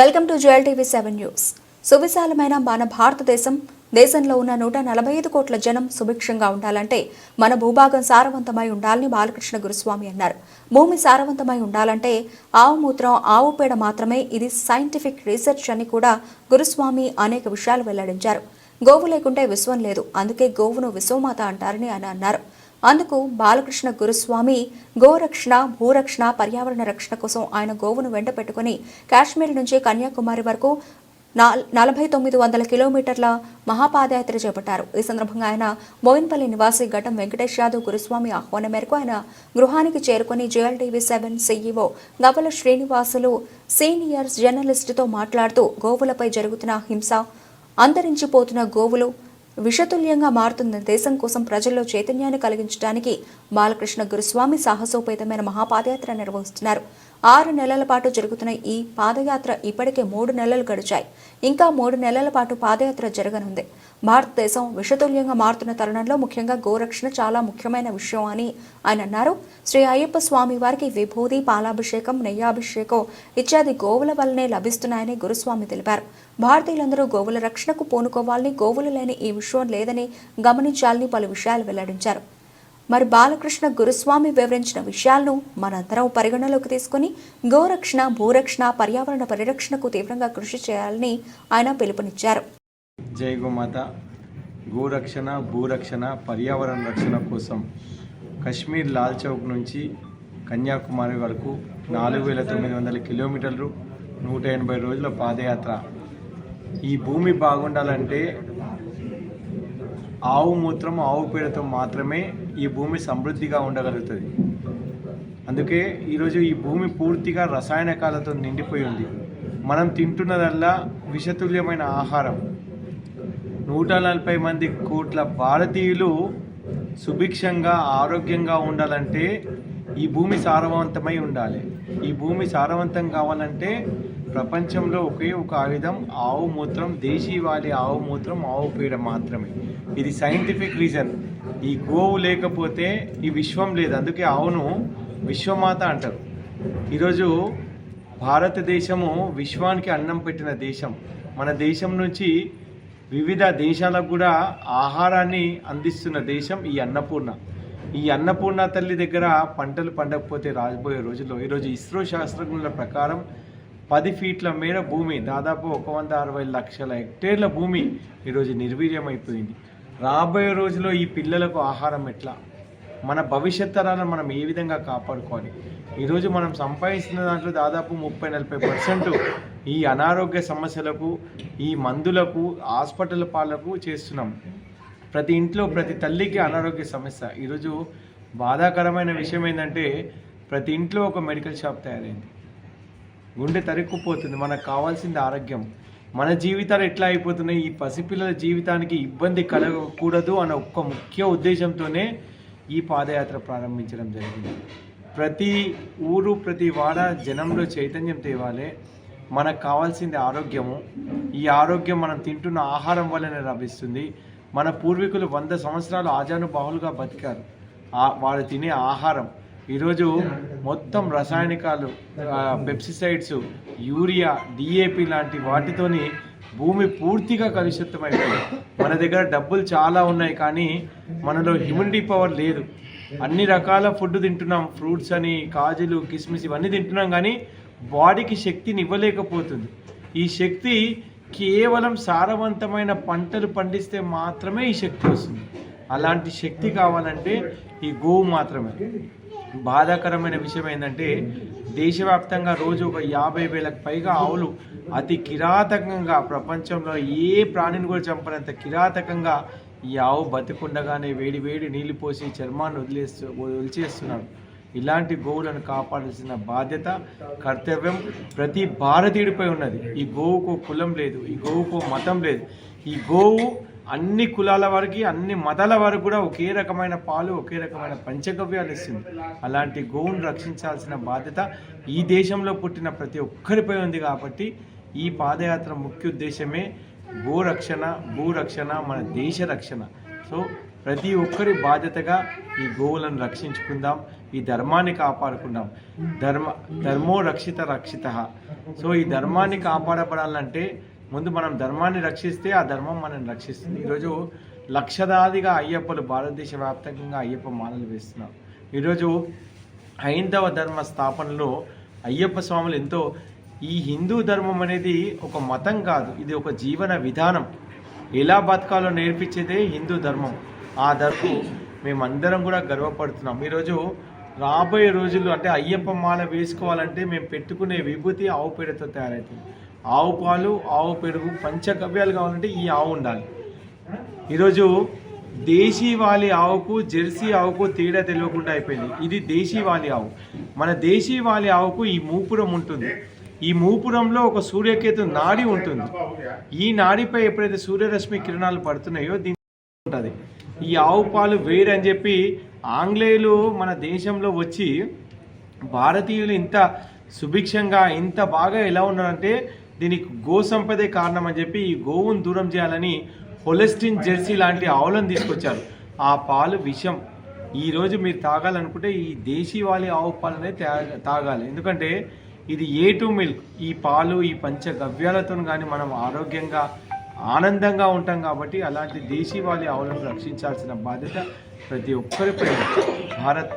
Welcome to Jewel TV seven news. సువిశాలమైన మన భారతదేశం దేశంలో ఉన్న నూట నలభై ఐదు కోట్ల జనం సుభిక్షంగా ఉండాలంటే మన భూభాగం సారవంతమై ఉండాలని బాలకృష్ణ గురుస్వామి అన్నారు. భూమి సారవంతమై ఉండాలంటే ఆవు మూత్రం ఆవు పేడ మాత్రమే ఇది సైంటిఫిక్ రీసెర్చ్ అని కూడా గురుస్వామి అనేక విషయాలు వెల్లడించారు. గోవు లేకుంటే విశ్వం లేదు అందుకే గోవును విశ్వమాత అంటారని ఆయన అన్నారు. అందుకు బాలకృష్ణ గురుస్వామి గోరక్షణ భూరక్షణ పర్యావరణ రక్షణ కోసం ఆయన గోవును వెంట పెట్టుకుని కాశ్మీర్ నుంచి కన్యాకుమారి వరకు నాల్- నలభై తొమ్మిది వందల కిలోమీటర్ల మహాపాదయాత్ర చేపట్టారు. ఈ సందర్భంగా ఆయన మోయిన్పల్లి నివాసి ఘటం వెంకటేష్ యాదవ్ గురుస్వామి ఆహ్వానం మేరకు ఆయన గృహానికి చేరుకుని JLTV seven CEO Gavala Srinivasulu senior జర్నలిస్టుతో మాట్లాడుతూ గోవులపై జరుగుతున్న హింస అంతరించిపోతున్న గోవులు విషతుల్యంగా మారుతున్న దేశం కోసం ప్రజల్లో చైతన్యాన్ని కలిగించడానికి బాలకృష్ణ గురుస్వామి సాహసోపేతమైన మహాపాదయాత్ర నిర్వహిస్తున్నారు. ఆరు నెలల పాటు జరుగుతున్న ఈ పాదయాత్ర ఇప్పటికే మూడు నెలలు గడిచాయి. ఇంకా మూడు నెలల పాటు పాదయాత్ర జరగనుంది. భారతదేశం విషతుల్యంగా మారుతున్న తరుణంలో ముఖ్యంగా గోరక్షణ చాలా ముఖ్యమైన విషయం అని ఆయన అన్నారు. శ్రీ అయ్యప్ప స్వామి వారికి విభూది పాలాభిషేకం నెయ్యాభిషేకం ఇత్యాది గోవుల వల్లనే లభిస్తున్నాయని గురుస్వామి తెలిపారు. భారతీయులందరూ గోవుల రక్షణకు పూనుకోవాలని గోవులు లేని ఈ విషయం లేదని గమనించాలని పలు విషయాలు వెల్లడించారు. మరి బాలకృష్ణ గురుస్వామి వివరించిన విషయాలను మనందరం పరిగణలోకి తీసుకుని గోరక్షణ భూరక్షణ పర్యావరణ పరిరక్షణకు తీవ్రంగా కృషి చేయాలని ఆయన పిలుపునిచ్చారు. జై గోమాత. గోరక్షణ భూరక్షణ పర్యావరణ రక్షణ కోసం కశ్మీర్ లాల్ చౌక్ నుంచి కన్యాకుమారి వరకు నాలుగు వేల తొమ్మిది వందల కిలోమీటర్లు నూట ఎనభై రోజుల పాదయాత్ర. ఈ భూమి బాగుండాలంటే ఆవు మూత్రం ఆవు పేడతో మాత్రమే ఈ భూమి సమృద్ధిగా ఉండగలుగుతుంది. అందుకే ఈరోజు ఈ భూమి పూర్తిగా రసాయనకాలతో నిండిపోయి ఉంది. మనం తింటున్నదల్లా విషతుల్యమైన ఆహారం. నూట నలభై మంది కోట్ల భారతీయులు సుభిక్షంగా ఆరోగ్యంగా ఉండాలంటే ఈ భూమి సారవంతమై ఉండాలి. ఈ భూమి సారవంతం కావాలంటే ప్రపంచంలో ఒకే ఒక ఆయుధం ఆవు మూత్రం దేశీవాలి ఆవు మూత్రం ఆవు పేడ మాత్రమే. ఇది సైంటిఫిక్ రీజన్ ఈ గోవు లేకపోతే ఈ విశ్వం లేదు. అందుకే ఆవును విశ్వమాత అంటారు. ఈరోజు భారతదేశము విశ్వానికి అన్నం పెట్టిన దేశం. మన దేశం నుంచి వివిధ దేశాలకు కూడా ఆహారాన్ని అందిస్తున్న దేశం ఈ అన్నపూర్ణ. ఈ అన్నపూర్ణ తల్లి దగ్గర పంటలు పండకపోతే రాబోయే రోజుల్లో ఈరోజు ఇస్రో శాస్త్రజ్ఞుల ప్రకారం పది ఫీట్ల మేర భూమి దాదాపు ఒక వంద అరవై లక్షల హెక్టేర్ల భూమి ఈరోజు నిర్వీర్యమైపోయింది. రాబోయే రోజుల్లో ఈ పిల్లలకు ఆహారం ఎట్లా? మన భవిష్యత్ తరాలను మనం ఏ విధంగా కాపాడుకోవాలి? ఈరోజు మనం సంపాదించిన దాంట్లో దాదాపు ముప్పై నలభై పర్సెంట్ ఈ అనారోగ్య సమస్యలకు ఈ మందులకు హాస్పిటల్ పాలకు చేస్తున్నాం. ప్రతి ఇంట్లో ప్రతి తల్లికి అనారోగ్య సమస్య. ఈరోజు బాధాకరమైన విషయం ఏంటంటే ప్రతి ఇంట్లో ఒక మెడికల్ షాప్ తయారైంది. గుండె తరుక్కుపోతుంది. మనకు కావాల్సింది ఆరోగ్యం. మన జీవితాలు ఎట్లా అయిపోతున్నాయి? ఈ పసిపిల్లల జీవితానికి ఇబ్బంది కలగకూడదు అన్న ఒక్క ముఖ్య ఉద్దేశంతోనే ఈ పాదయాత్ర ప్రారంభించడం జరిగింది. ప్రతి ఊరు ప్రతి వాడ జనంలో చైతన్యం తేవాలి. మనకు కావాల్సింది ఆరోగ్యము. ఈ ఆరోగ్యం మనం తింటున్న ఆహారం వల్లనే లభిస్తుంది. మన పూర్వీకులు వంద సంవత్సరాలు ఆజానుబాహులుగా బతికారు. వారు తినే ఆహారం. ఈరోజు మొత్తం రసాయనికాలు పెప్సిసైడ్స్ యూరియా డిఏపి లాంటి వాటితోని భూమి పూర్తిగా కలుషితమైపోయింది మన దగ్గర డబ్బులు చాలా ఉన్నాయి కానీ మనలో హ్యూమిడిటీ పవర్ లేదు. అన్ని రకాల ఫుడ్ తింటున్నాం ఫ్రూట్స్ అని కాజులు కిస్మిస్ ఇవన్నీ తింటున్నాం కానీ బాడీకి శక్తిని ఇవ్వలేకపోతుంది. ఈ శక్తి కేవలం సారవంతమైన పంటలు పండిస్తే మాత్రమే ఈ శక్తి వస్తుంది. అలాంటి శక్తి కావాలంటే ఈ గోవు మాత్రమే. బాధాకరమైన విషయం ఏంటంటే దేశవ్యాప్తంగా రోజు ఒక యాభై వేలకు పైగా ఆవులు అతి కిరాతకంగా ప్రపంచంలో ఏ ప్రాణిని కూడా చంపనంత కిరాతకంగా ఈ ఆవు బతికుండగానే వేడి వేడి నీళ్ళు పోసి చర్మాన్ని వదిలేస్తూ వదిలిచేస్తున్నారు. ఇలాంటి గోవులను కాపాడాల్సిన బాధ్యత కర్తవ్యం ప్రతి భారతీయుడిపై ఉన్నది. ఈ గోవుకు కులం లేదు ఈ గోవుకు మతం లేదు. ఈ గోవు అన్ని కులాల వారికి అన్ని మతాల వారికి కూడా ఒకే రకమైన పాలు ఒకే రకమైన పంచగవ్యాలు ఇస్తుంది. అలాంటి గోవును రక్షించాల్సిన బాధ్యత ఈ దేశంలో పుట్టిన ప్రతి ఒక్కరిపై ఉంది కాబట్టి ఈ పాదయాత్ర ముఖ్య ఉద్దేశమే గోరక్షణ భూరక్షణ మన దేశ రక్షణ. సో ప్రతి ఒక్కరి బాధ్యతగా ఈ గోవులను రక్షించుకుందాం ఈ ధర్మాన్ని కాపాడుకుందాం. ధర్మ ధర్మో రక్షిత రక్షిత. సో ఈ ధర్మాన్ని కాపాడబడాలంటే ముందు మనం ధర్మాన్ని రక్షిస్తే ఆ ధర్మం మనల్ని రక్షిస్తుంది. ఈరోజు లక్షదాదిగా అయ్యప్పలు భారతదేశ వ్యాప్తంగా అయ్యప్ప మాలలు వేస్తున్నారు. ఈరోజు హైందవ ధర్మ స్థాపనలో అయ్యప్ప స్వాములు ఎంతో ఈ హిందూ ధర్మం అనేది ఒక మతం కాదు ఇది ఒక జీవన విధానం. ఎలా బతకాలో నేర్పించేదే హిందూ ధర్మం. ఆ ధర్మం మేమందరం కూడా గర్వపడుతున్నాం. ఈరోజు రాబోయే రోజుల్లో అంటే అయ్యప్ప మాల వేసుకోవాలంటే మేము పెట్టుకునే విభూతి ఆవు పేడతో తయారవుతుంది. ఆవు పాలు ఆవు పెరుగు పంచగవ్యాలు కావాలంటే ఈ ఆవు ఉండాలి. ఈరోజు దేశీవాలి ఆవుకు జెర్సీ ఆవుకు తేడా తెలియకుండా అయిపోయింది. ఇది దేశీవాలి ఆవు. మన దేశీవాలి ఆవుకు ఈ మూపురం ఉంటుంది. ఈ మూపురంలో ఒక సూర్యకేతు నాడి ఉంటుంది. ఈ నాడిపై ఎప్పుడైతే సూర్యరశ్మి కిరణాలు పడుతున్నాయో దీని ఉంటుంది. ఈ ఆవు పాలు వేడని చెప్పి ఆంగ్లేయులు మన దేశంలో వచ్చి భారతీయులు ఇంత సుభిక్షంగా ఇంత బాగా ఎలా ఉన్నారంటే దీనికి గో సంపదే కారణం అని చెప్పి ఈ గోవును దూరం చేయాలని హొలెస్టిన్ జెర్సీ లాంటి ఆవులను తీసుకొచ్చారు. ఆ పాలు విషం. ఈరోజు మీరు తాగాలనుకుంటే ఈ దేశీవాలి ఆవు పాలనే తా- తాగాలి. ఎందుకంటే ఇది ఏ టు మిల్క్. ఈ పాలు ఈ పంచగవ్యాలతో కానీ మనం ఆరోగ్యంగా ఆనందంగా ఉంటాం కాబట్టి అలాంటి దేశీవాళీ ఆవులను రక్షించాల్సిన బాధ్యత ప్రతి ఒక్కరిపై భారత్